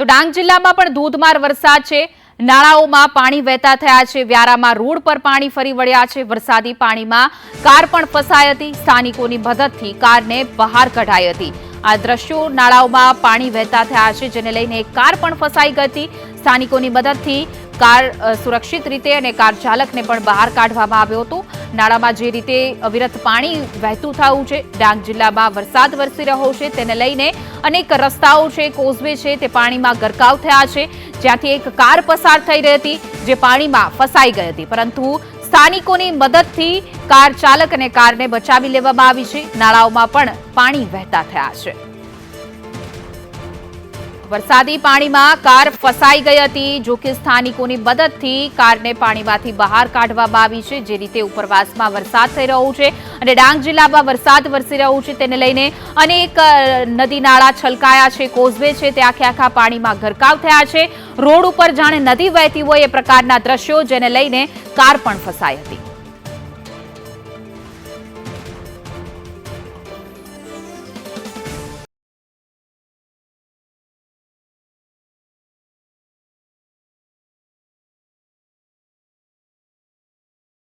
તો ડાંગ જિલ્લામાં પણ ધોધમાર વરસાદ છે. નાળાઓમાં પાણી વહેતા થયા છે. વ્યારામાં રોડ પર પાણી ફરી વળ્યા છે. વરસાદી પાણીમાં કાર પણ ફસાઈ હતી. સ્થાનિકોની મદદથી કારને બહાર કઢાઈ હતી. આ દ્રશ્યો નાળાઓમાં પાણી વહેતા થયા છે. જેને લઈને કાર પણ ફસાઈ ગઈ હતી. સ્થાનિકોની મદદથી કાર સુરક્ષિત રીતે અને કાર ચાલકને પણ બહાર કાઢવામાં આવ્યો હતો. નાળામાં જે રીતે અવિરત પાણી વહેતું થયું છે, ડાંગ જિલ્લામાં વરસાદ વરસી રહ્યો છે, તેને લઈને અનેક રસ્તાઓ છે, કોઝવે છે, તે પાણીમાં ગરકાવ થયા છે. જ્યાંથી એક કાર પસાર થઈ રહી હતી, જે પાણીમાં ફસાઈ ગઈ હતી. પરંતુ સ્થાનિકોની મદદથી કાર ચાલક અને કારને બચાવી લેવામાં આવી છે. નાળાઓમાં પણ પાણી વહેતા થયા છે. વરસાદી પાણીમાં કાર ફસાઈ ગઈ હતી. જો કે સ્થાનિકોની મદદથી કારને પાણીમાંથી બહાર કાઢવામાં આવી છે, જે રીતે ઉપરવાસમાં વરસાદ થઈ રહ્યો છે અને ડાંગ જિલ્લામાં વરસાદ વરસી રહ્યો છે. તેને લઈને અનેક નદી નાળા છલકાયા છે, કોઝવે છે, તે આખે આખા પાણીમાં ગરકાવ થયા છે. રોડ ઉપર જાણે નદી વહેતી હોય એ પ્રકારના દ્રશ્યો જેને લઈને કાર પણ ફસાઈ હતી.